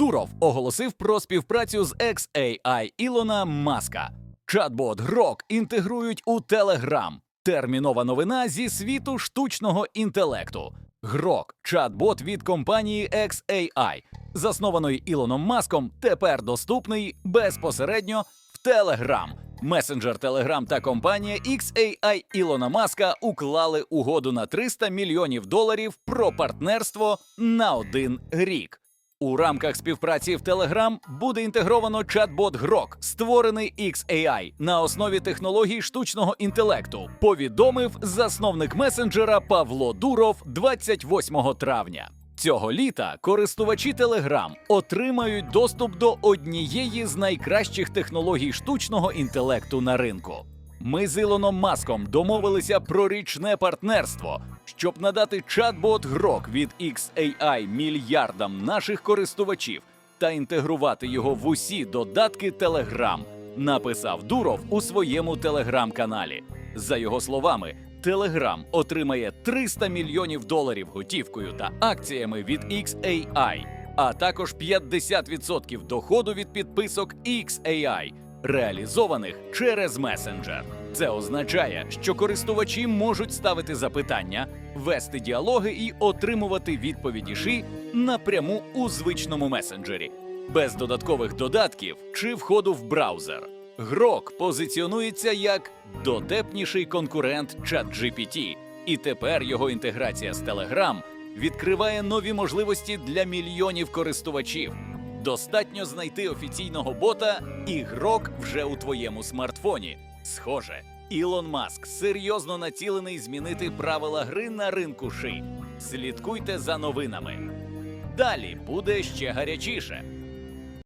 Дуров оголосив про співпрацю з XAI Ілона Маска. Чат-бот Грок інтегрують у Telegram. Термінова новина зі світу штучного інтелекту. Грок, чат-бот від компанії XAI, заснованої Ілоном Маском, тепер доступний безпосередньо в Telegram. Месенджер Telegram та компанія XAI Ілона Маска уклали угоду на 300 мільйонів доларів про партнерство на один рік. У рамках співпраці в Telegram буде інтегровано чат-бот Грок, створений XAI на основі технологій штучного інтелекту. Повідомив засновник месенджера Павло Дуров 28 травня. Цього літа користувачі Telegram отримають доступ до однієї з найкращих технологій штучного інтелекту на ринку. Ми з Ілоном Маском домовилися про річне партнерство, щоб надати чат-бот Грок від XAI мільярдам наших користувачів та інтегрувати його в усі додатки Telegram, написав Дуров у своєму телеграм-каналі. За його словами, Telegram отримає 300 мільйонів доларів готівкою та акціями від XAI, а також 50% доходу від підписок XAI, реалізованих через месенджер. Це означає, що користувачі можуть ставити запитання, вести діалоги і отримувати відповіді ши напряму у звичному месенджері, без додаткових додатків чи входу в браузер. Грок позиціонується як дотепніший конкурент ChatGPT, і тепер його інтеграція з Telegram відкриває нові можливості для мільйонів користувачів. Достатньо знайти офіційного бота, і грок вже у твоєму смартфоні. Схоже, Ілон Маск серйозно націлений змінити правила гри на ринку ши. Слідкуйте за новинами. Далі буде ще гарячіше.